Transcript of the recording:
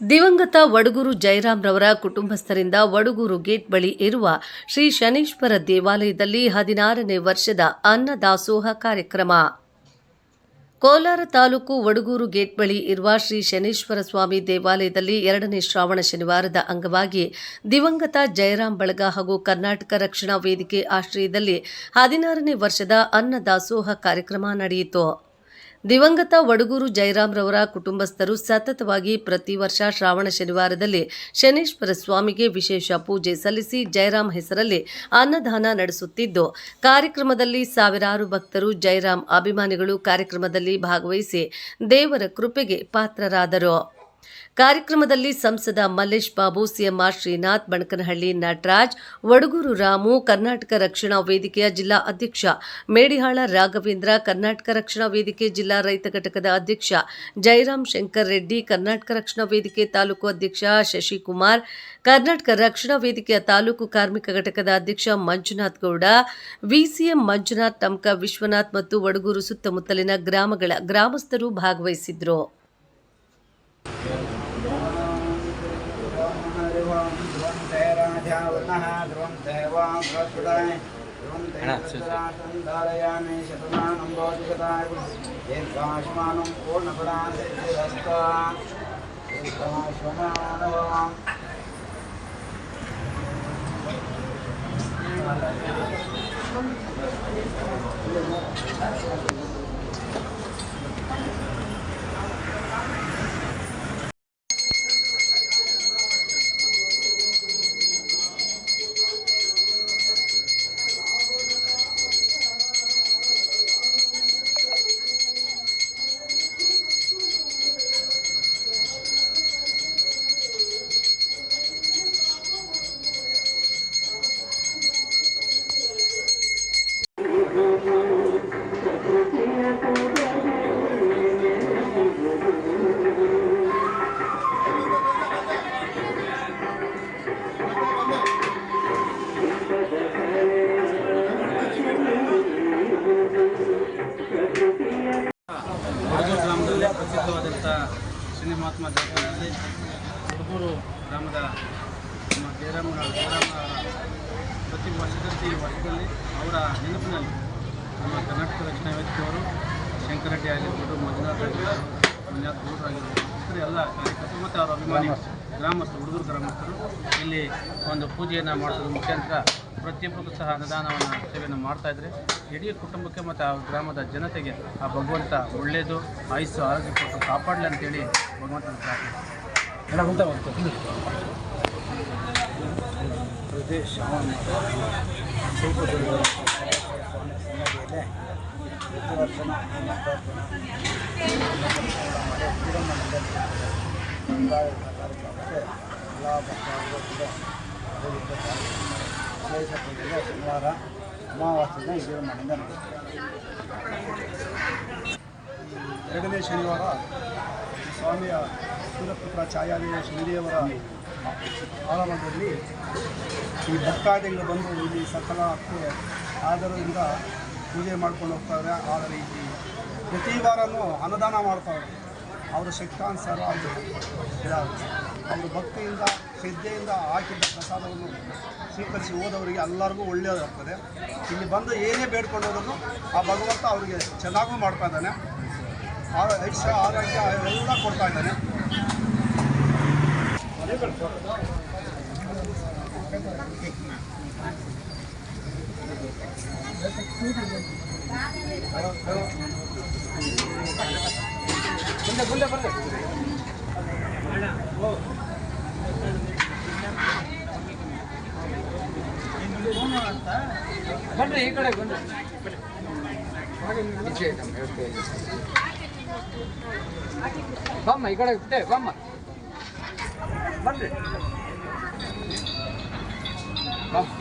ದಿವಂಗತ ವಡಗೂರು ಜಯರಾಮ್ರವರ ಕುಟುಂಬಸ್ಥರಿಂದ ವಡಗೂರು ಗೇಟ್ ಬಳಿ ಇರುವ ಶ್ರೀ ಶನೀಶ್ವರ ದೇವಾಲಯದಲ್ಲಿ ಹದಿನಾರನೇ ವರ್ಷದ ಅನ್ನದಾಸೋಹ ಕಾರ್ಯಕ್ರಮ. ಕೋಲಾರ ತಾಲೂಕು ವಡಗೂರು ಗೇಟ್ ಬಳಿ ಇರುವ ಶ್ರೀ ಶನೀಶ್ವರ ಸ್ವಾಮಿ ದೇವಾಲಯದಲ್ಲಿ ಎರಡನೇ ಶ್ರಾವಣ ಶನಿವಾರದ ಅಂಗವಾಗಿ ದಿವಂಗತ ಜಯರಾಮ್ ಬಳಗ ಹಾಗೂ ಕರ್ನಾಟಕ ರಕ್ಷಣಾ ವೇದಿಕೆ ಆಶ್ರಯದಲ್ಲಿ ಹದಿನಾರನೇ ವರ್ಷದ ಅನ್ನದಾಸೋಹ ಕಾರ್ಯಕ್ರಮ ನಡೆಯಿತು. ದಿವಂಗತ ವಡಗೂರು ಜಯರಾಮ್ರವರ ಕುಟುಂಬಸ್ಥರು ಸತತವಾಗಿ ಪ್ರತಿ ವರ್ಷ ಶ್ರಾವಣ ಶನಿವಾರದಲ್ಲಿ ಶನೀಶ್ವರ ಸ್ವಾಮಿಗೆ ವಿಶೇಷ ಪೂಜೆ ಸಲ್ಲಿಸಿ ಜಯರಾಮ್ ಹೆಸರಲ್ಲಿ ಅನ್ನದಾನ ನಡೆಸುತ್ತಿದ್ದು, ಕಾರ್ಯಕ್ರಮದಲ್ಲಿ ಸಾವಿರಾರು ಭಕ್ತರು ಜಯರಾಮ್ ಅಭಿಮಾನಿಗಳು ಕಾರ್ಯಕ್ರಮದಲ್ಲಿ ಭಾಗವಹಿಸಿ ದೇವರ ಕೃಪೆಗೆ ಪಾತ್ರರಾದರು. ಕಾರ್ಯಕ್ರಮದಲ್ಲಿ ಸಂಸದ Mallesh Babu C M R Srinath, Banakanahalli Nataraj Vadagur Ramu, Karnataka Rakshana ವೇದಿಕೆಯ ಜಿಲ್ಲಾ ಅಧ್ಯಕ್ಷ ಮೇಡಿಹಾಳ ರಾಘವೇಂದ್ರ, ಕರ್ನಾಟಕ ರಕ್ಷಣಾ ವೇದಿಕೆ ಜಿಲ್ಲಾ ರೈತ ಘಟಕದ ಅಧ್ಯಕ್ಷ ಜಯರಾಮ್ ಶಂಕರ್ ರೆಡ್ಡಿ, ಕರ್ನಾಟಕ ರಕ್ಷಣಾ ವೇದಿಕೆ ತಾಲೂಕು ಅಧ್ಯಕ್ಷ ಶಶಿಕುಮಾರ್, ಕರ್ನಾಟಕ ರಕ್ಷಣಾ ವೇದಿಕೆಯ ತಾಲೂಕು ಕಾರ್ಮಿಕ ಘಟಕದ ಅಧ್ಯಕ್ಷ ಮಂಜುನಾಥ್ ಗೌಡ, ವಿಸಿಎಂ ಮಂಜುನಾಥ್ ಟಮ್ಕ ವಿಶ್ವನಾಥ್ ಮತ್ತು ವಡಗೂರು ಸುತ್ತಮುತ್ತಲಿನ ಗ್ರಾಮಗಳ ಗ್ರಾಮಸ್ಥರು ಭಾಗವಹಿಸಿದ್ರು. वर्णः ध्रुवं देवां ಶ್ರೀ ಮಹಾತ್ಮ ದೇವಸ್ಥಾನದಲ್ಲಿ ಹುಡುಗೂರು ಗ್ರಾಮದ ನಮ್ಮ ಜಯರಾಮ ಜಯರಾಮ ಪ್ರತಿ ವರ್ಷದಂತೆ ಈ ವರ್ಷದಲ್ಲಿ ಅವರ ನೆನಪಿನಲ್ಲಿ ನಮ್ಮ ಕರ್ನಾಟಕ ರಕ್ಷಣಾ ವೇದಿಕೆಯವರು ಶಂಕರೆಡ್ಡಿ ಆಗಿರ್ಬೋದು ಮಂಜುನಾಥ್ ಆಗಿರ್ಬೋದು ಮಂಜುನಾಥ್ ಗೌಡ್ರು ಆಗಿರ್ಬೋದು ಇತರ ಎಲ್ಲ ಕಾರ್ಯಕರ್ತರು ಮತ್ತು ಅವರ ಅಭಿಮಾನಿ ಗ್ರಾಮಸ್ಥರು ಹುಡುಗರು ಗ್ರಾಮಸ್ಥರು ಇಲ್ಲಿ ಒಂದು ಪೂಜೆಯನ್ನು ಮಾಡಿಸೋದ್ರ ಮುಖಾಂತರ ಪ್ರತಿಯೊಬ್ಬರಿಗೂ ಸಹ ಅನ್ನದಾನವನ್ನು ಸೇವೆಯನ್ನು ಮಾಡ್ತಾ ಇದ್ದಾರೆ ಇಡೀ ಕುಟುಂಬಕ್ಕೆ ಮತ್ತು ಆ ಗ್ರಾಮದ ಜನತೆಗೆ ಆ ಭಗವಂತ ಒಳ್ಳೆಯದು ಆಯುಸ್ಸು ಆರೋಗ್ಯ ಕೊಟ್ಟು ಕಾಪಾಡಲಿ ಅಂತೇಳಿ ಭಗವಂತನ ಪ್ರಾರ್ಥನೆ ಪ್ರದೇಶ ಸ್ವಲ್ಪ ದೂರ ಸನ್ನಿಧಿಯಲ್ಲಿ ಪ್ರತಿ ವರ್ಷ ಕಾರ್ಯಕ್ರಮಕ್ಕೆ ಎಲ್ಲ ಭಕ್ತಾದಿಗಳು ಕೂಡ ಶನಿವಾರ ಅಮಾವಾಸ್ಯೆನ ಇದೇ ಮನೆಯಿಂದ ಎರಡನೇ ಶನಿವಾರ ಸ್ವಾಮಿಯ ಸೂರ್ಯಪುತ್ರ ಛಾಯಾದೇವ ಶನಿದೇವರ ಆರಂಭದಲ್ಲಿ ಈ ಭಕ್ತಾದಿಗಳು ಬಂದು ಇಲ್ಲಿ ಸಕಲ ಆಧಾರದಿಂದ ಪೂಜೆ ಮಾಡ್ಕೊಂಡು ಹೋಗ್ತಾರೆ. ಆದರೆ ಇಲ್ಲಿ ಪ್ರತಿ ವಾರನೂ ಅನ್ನದಾನ ಮಾಡ್ತಾವ್ರೆ ಅವರ ಶಕ್ತಾನುಸಾರ ಅವರು. ಇದಾಗುತ್ತೆ ಅವರು ಭಕ್ತಿಯಿಂದ ಶ್ರದ್ಧೆಯಿಂದ ಹಾಕಿದ್ದ ಪ್ರಸಾದವನ್ನು ಸ್ವೀಕರಿಸಿ ಹೋದವರಿಗೆ ಎಲ್ಲರಿಗೂ ಒಳ್ಳೆಯದಾಗ್ತದೆ. ಇಲ್ಲಿ ಬಂದು ಏನೇ ಬೇಡ್ಕೊಂಡು ಹೋದ್ರು ಆ ಭಗವಂತ ಅವರಿಗೆ ಚೆನ್ನಾಗೂ ಮಾಡ್ತಾ ಇದ್ದಾನೆ. ಆ ಐಶ್ಯ ಆರೋಗ್ಯ ಎಲ್ಲ ಕೊಡ್ತಾ ಇದ್ದಾನೆ. ಬನ್ರಿ ಈ ಕಡೆ ಐತಮ್ಮ, ಬಮ್ಮ ಈ ಕಡೆ ಬಿಟ್ಟೆ ಬಮ್ಮ. ಬನ್ರಿ. ಬಮ್ಮ